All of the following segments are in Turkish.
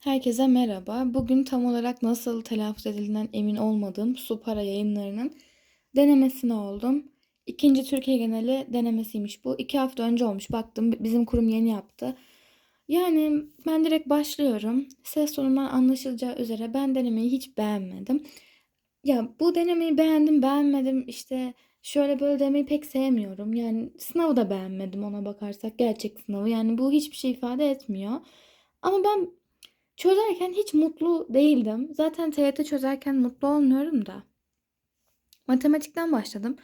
Herkese merhaba. Bugün tam olarak nasıl telaffuz edildiğinden emin olmadığım Supara yayınlarının denemesine oldum. İkinci Türkiye geneli denemesiymiş bu. İki hafta önce olmuş. Baktım bizim kurum yeni yaptı. Yani ben direkt başlıyorum. Ses tonundan anlaşılacağı üzere ben denemeyi hiç beğenmedim. Ya bu denemeyi beğendim, beğenmedim. İşte şöyle böyle demeyi pek sevmiyorum. Yani sınavı da beğenmedim ona bakarsak. Gerçek sınavı. Yani bu hiçbir şey ifade etmiyor. Ama ben Çözerken hiç mutlu değildim. Zaten TYT çözerken mutlu olmuyorum da. Matematikten başladım.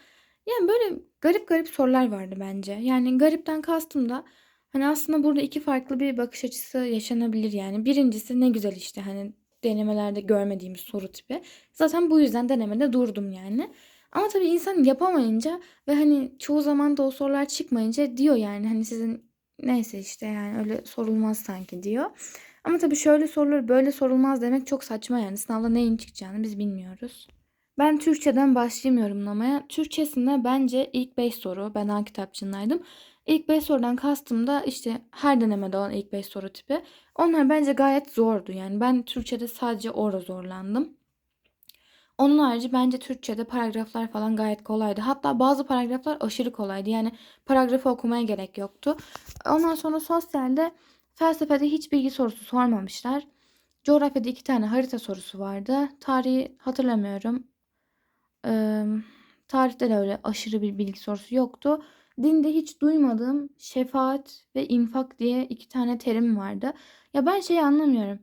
Yani böyle garip garip sorular vardı bence. Yani garipten kastım da hani aslında burada iki farklı bir bakış açısı yaşanabilir yani. Birincisi ne güzel işte hani denemelerde görmediğimiz soru tipi. Zaten bu yüzden denemede durdum yani. Ama tabii insan yapamayınca ve hani çoğu zaman da o sorular çıkmayınca diyor yani hani sizin neyse işte yani öyle sorulmaz sanki diyor. Ama tabii şöyle sorular böyle sorulmaz demek çok saçma yani. Sınavda neyin çıkacağını biz bilmiyoruz. Ben Türkçeden başlayayım yorumlamaya. Türkçesinde bence ilk 5 soru. Ben A kitapçındaydım. İlk 5 sorudan kastım da işte her denemede olan ilk 5 soru tipi. Onlar bence gayet zordu. Yani ben Türkçede sadece orada zorlandım. Onun harici bence Türkçe'de paragraflar falan gayet kolaydı. Hatta bazı paragraflar aşırı kolaydı. Yani paragrafı okumaya gerek yoktu. Ondan sonra sosyalde Felsefede hiç bilgi sorusu sormamışlar. Coğrafyada iki tane harita sorusu vardı. Tarihi hatırlamıyorum. Ee, tarihte de öyle aşırı bir bilgi sorusu yoktu. Dinde hiç duymadığım şefaat ve infak diye iki tane terim vardı. Ya ben şeyi anlamıyorum.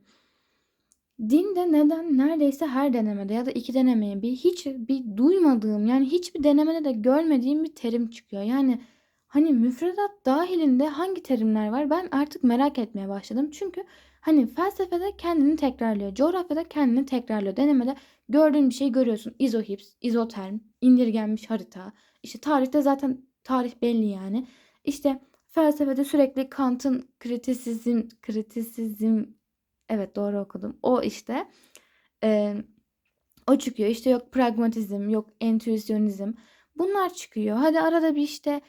Dinde neden neredeyse her denemede ya da iki denemeye bir hiç bir duymadığım yani hiçbir denemede de görmediğim bir terim çıkıyor. Yani Hani müfredat dahilinde hangi terimler var ben artık merak etmeye başladım. Çünkü hani felsefede kendini tekrarlıyor. Coğrafyada kendini tekrarlıyor. Denemede gördüğün bir şey görüyorsun. İzohips, izoterm, indirgenmiş harita. İşte tarihte zaten tarih belli yani. İşte felsefede sürekli Kant'ın kritisizm, kritisizm evet doğru okudum. O işte e, o çıkıyor. İşte yok pragmatizm, yok entüisyonizm. Bunlar çıkıyor. Hadi arada bir işte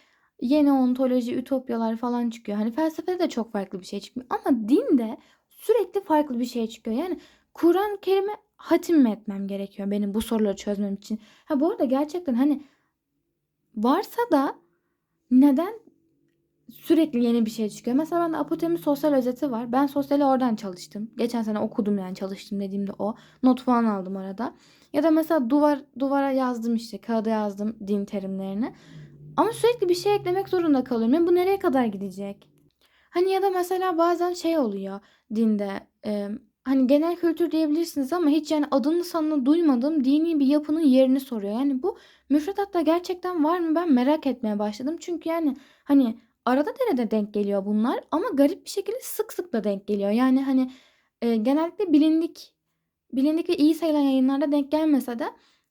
yeni ontoloji, ütopyalar falan çıkıyor. Hani felsefede de çok farklı bir şey çıkmıyor. Ama dinde sürekli farklı bir şey çıkıyor. Yani Kur'an-ı Kerim'e hatim mi etmem gerekiyor benim bu soruları çözmem için? Ha bu arada gerçekten hani varsa da neden sürekli yeni bir şey çıkıyor? Mesela ben de Apotem'in sosyal özeti var. Ben sosyali oradan çalıştım. Geçen sene okudum yani çalıştım dediğimde o. Not falan aldım arada. Ya da mesela duvar duvara yazdım işte kağıda yazdım din terimlerini. Ama sürekli bir şey eklemek zorunda kalıyorum. Yani bu nereye kadar gidecek? Hani ya da mesela bazen şey oluyor dinde. E, hani genel kültür diyebilirsiniz ama hiç yani adını sanını duymadığım dini bir yapının yerini soruyor. Yani bu müfredatta gerçekten var mı ben merak etmeye başladım. Çünkü yani hani arada derede denk geliyor bunlar ama garip bir şekilde sık sık da denk geliyor. Yani hani e, genellikle bilindik bilindik ve iyi sayılan yayınlarda denk gelmese de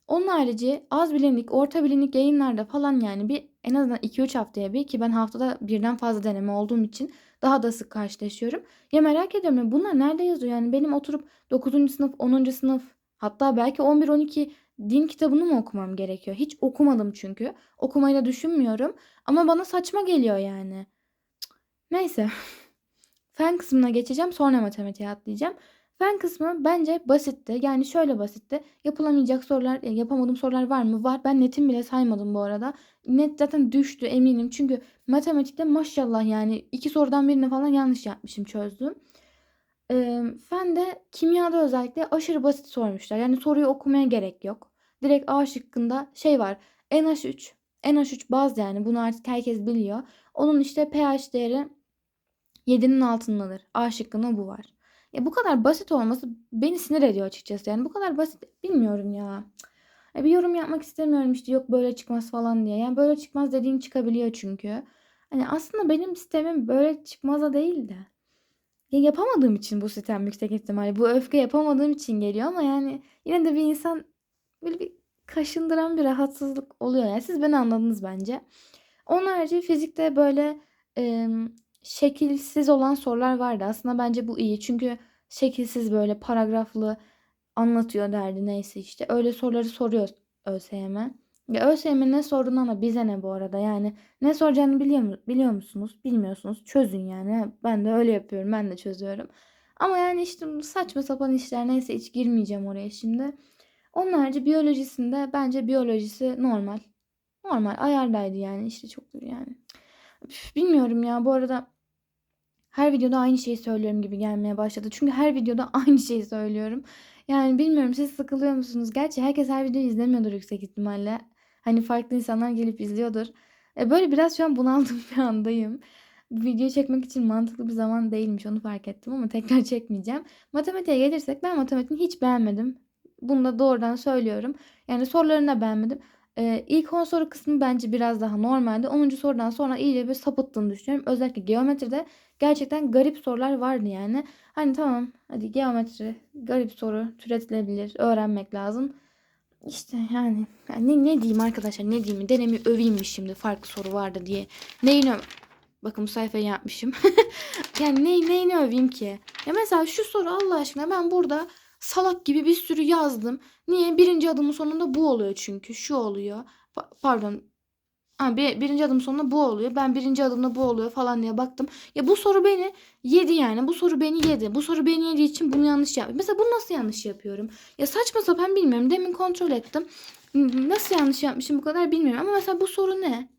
onun harici az bilindik, orta bilindik yayınlarda falan yani bir en azından 2-3 haftaya bir ki ben haftada birden fazla deneme olduğum için daha da sık karşılaşıyorum. Ya merak ediyorum ya bunlar nerede yazıyor? Yani benim oturup 9. sınıf, 10. sınıf hatta belki 11-12 din kitabını mı okumam gerekiyor? Hiç okumadım çünkü. Okumayı da düşünmüyorum. Ama bana saçma geliyor yani. Neyse. Fen kısmına geçeceğim sonra matematiğe atlayacağım. Fen kısmı bence basitti. Yani şöyle basitti. Yapılamayacak sorular, e, yapamadığım sorular var mı? Var. Ben netim bile saymadım bu arada. Net zaten düştü eminim. Çünkü matematikte maşallah yani iki sorudan birini falan yanlış yapmışım çözdüm. E, fende kimyada özellikle aşırı basit sormuşlar. Yani soruyu okumaya gerek yok. Direkt A şıkkında şey var. NH3. NH3 baz yani bunu artık herkes biliyor. Onun işte pH değeri 7'nin altındadır. A şıkkında bu var. Ya bu kadar basit olması beni sinir ediyor açıkçası. Yani bu kadar basit bilmiyorum ya. ya bir yorum yapmak istemiyorum işte yok böyle çıkmaz falan diye. Yani böyle çıkmaz dediğin çıkabiliyor çünkü. Hani aslında benim sistemim böyle çıkmaza değil de. Ya yapamadığım için bu sistem yüksek ihtimalle. Bu öfke yapamadığım için geliyor ama yani yine de bir insan böyle bir kaşındıran bir rahatsızlık oluyor. Yani siz beni anladınız bence. Onun harici fizikte böyle şekilsiz olan sorular vardı. Aslında bence bu iyi. Çünkü şekilsiz böyle paragraflı anlatıyor derdi neyse işte. Öyle soruları soruyor ÖSYM. Ya ÖSYM ne sorduğunu ama bize ne bu arada yani ne soracağını biliyor, biliyor musunuz? Bilmiyorsunuz. Çözün yani. Ben de öyle yapıyorum. Ben de çözüyorum. Ama yani işte saçma sapan işler neyse hiç girmeyeceğim oraya şimdi. Onun harici biyolojisinde bence biyolojisi normal. Normal ayardaydı yani işte çok yani. Üf, bilmiyorum ya bu arada her videoda aynı şeyi söylüyorum gibi gelmeye başladı. Çünkü her videoda aynı şeyi söylüyorum. Yani bilmiyorum siz sıkılıyor musunuz? Gerçi herkes her videoyu izlemiyordur yüksek ihtimalle. Hani farklı insanlar gelip izliyordur. E böyle biraz şu an bunaldığım bir andayım. Video çekmek için mantıklı bir zaman değilmiş onu fark ettim ama tekrar çekmeyeceğim. Matematiğe gelirsek ben matematiği hiç beğenmedim. Bunu da doğrudan söylüyorum. Yani sorularını da beğenmedim. Ee, ilk 10 soru kısmı bence biraz daha normaldi. 10. sorudan sonra iyice bir sapıttığını düşünüyorum. Özellikle geometride gerçekten garip sorular vardı yani. Hani tamam hadi geometri garip soru türetilebilir öğrenmek lazım. İşte yani, yani ne, ne diyeyim arkadaşlar ne diyeyim denemi öveyim mi şimdi farklı soru vardı diye. Neyini Bakın bu sayfayı yapmışım. yani ne, neyini öveyim ki? Ya mesela şu soru Allah aşkına ben burada salak gibi bir sürü yazdım. Niye? Birinci adımın sonunda bu oluyor çünkü. Şu oluyor. Pa- pardon. Ha, bir, birinci adım sonunda bu oluyor. Ben birinci adımda bu oluyor falan diye baktım. Ya bu soru beni yedi yani. Bu soru beni yedi. Bu soru beni yediği için bunu yanlış yaptım. Mesela bunu nasıl yanlış yapıyorum? Ya saçma sapan bilmiyorum. Demin kontrol ettim. Nasıl yanlış yapmışım bu kadar bilmiyorum. Ama mesela bu soru ne?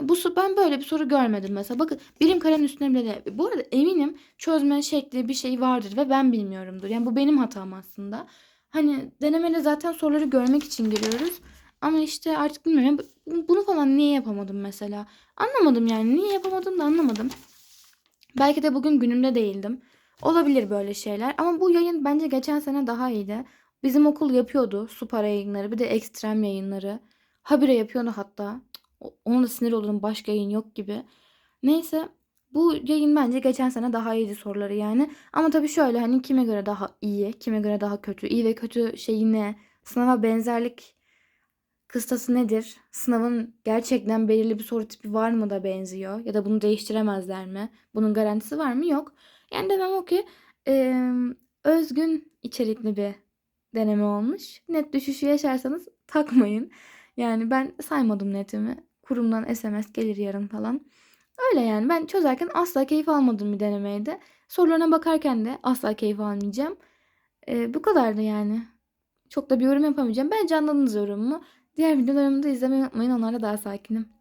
Bu ben böyle bir soru görmedim mesela. Bakın birim karenin üstüne bile de. Bu arada eminim çözme şekli bir şey vardır ve ben bilmiyorumdur. Yani bu benim hatam aslında. Hani denemede zaten soruları görmek için giriyoruz. Ama işte artık bilmiyorum. Bu- Bunu falan niye yapamadım mesela? Anlamadım yani. Niye yapamadım da anlamadım. Belki de bugün günümde değildim. Olabilir böyle şeyler. Ama bu yayın bence geçen sene daha iyiydi. Bizim okul yapıyordu Supara yayınları. Bir de ekstrem yayınları. Habire yapıyordu hatta. Ona da sinir olurum başka yayın yok gibi. Neyse bu yayın bence geçen sene daha iyiydi soruları yani. Ama tabii şöyle hani kime göre daha iyi, kime göre daha kötü. İyi ve kötü şeyi ne? Sınava benzerlik kıstası nedir? Sınavın gerçekten belirli bir soru tipi var mı da benziyor? Ya da bunu değiştiremezler mi? Bunun garantisi var mı? Yok. Yani demem o ki eee, özgün içerikli bir deneme olmuş. Net düşüşü yaşarsanız takmayın. Yani ben saymadım netimi. Kurumdan SMS gelir yarın falan. Öyle yani ben çözerken asla keyif almadığım bir denemeydi. Sorularına bakarken de asla keyif almayacağım. Eee, bu kadardı yani. Çok da bir yorum yapamayacağım. Bence anladınız yorumumu. Diğer videolarımı da izlemeyi unutmayın. Onlarla daha sakinim.